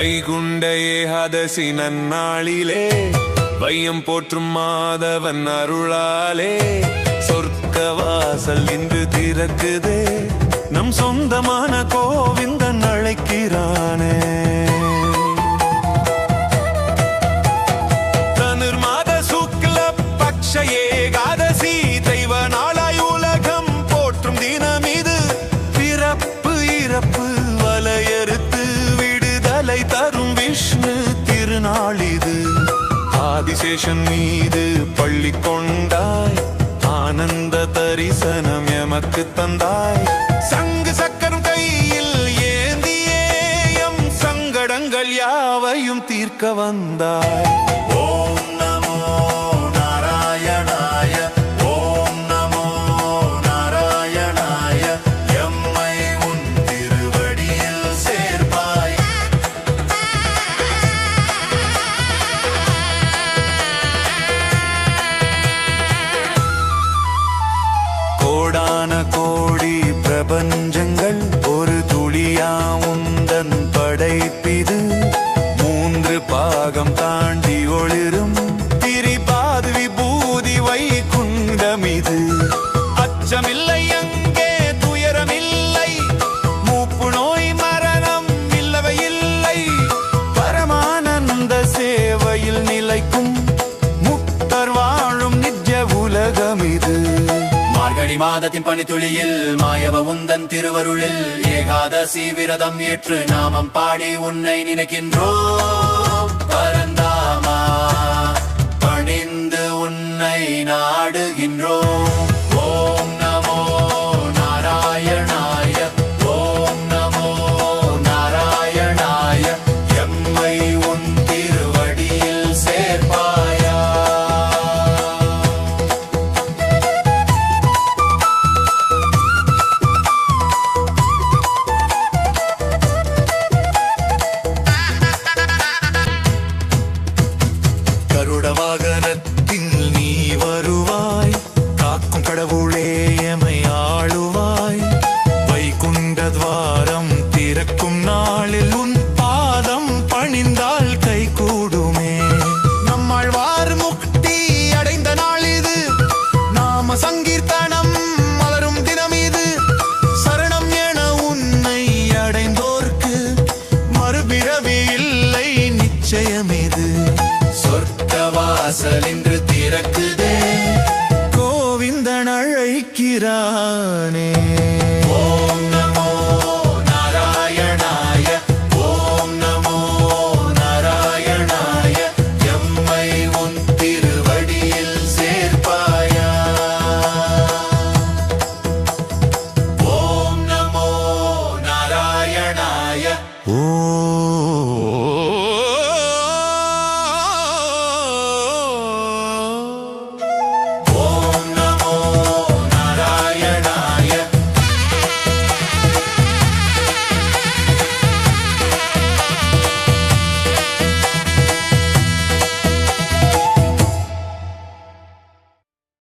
வைகுண்ட ஏகாதசி நன்னாளிலே. வையம் போற்றும் மாதவன் அருளாலே. சொர்க்க வாசல் இன்று திறக்குதே. நம் சொந்தமான கோவிந்தன் அழைக்கிறானே. செய்து ஆதிசேஷன் மீது பள்ளி கொண்டாய். ஆனந்த தரிசனம் எமக்கு தந்தாய். சங்கு சக்கரம் கையில் ஏந்தியே எம் சங்கடங்கள் யாவையும் தீர்க்க வந்தாய். பாகம் தாண்டி ஒளிரும் திரிபாது விபூதி வைகுண்டம் இது அச்சமில்லை அங்கே துயரமில்லை. மூப்பு நோய் மரணம் இல்லவை இல்லை பரமானந்த சேவையில் நிலைக்கும் முக்தர் வாழும் நிஜ உலகம் இது மார்கழி மாதத்தின் பனித்துளியில் மாயவ உந்தன் திருவருளில் ஏகாதசி விரதம் ஏற்று நாமம் பாடி உன்னை நினைக்கின்றோம். நிச்சயம் இது சொர்க்க வாசல் இன்று திறக்குதே. கோவிந்தன் அழைக்கிறானே.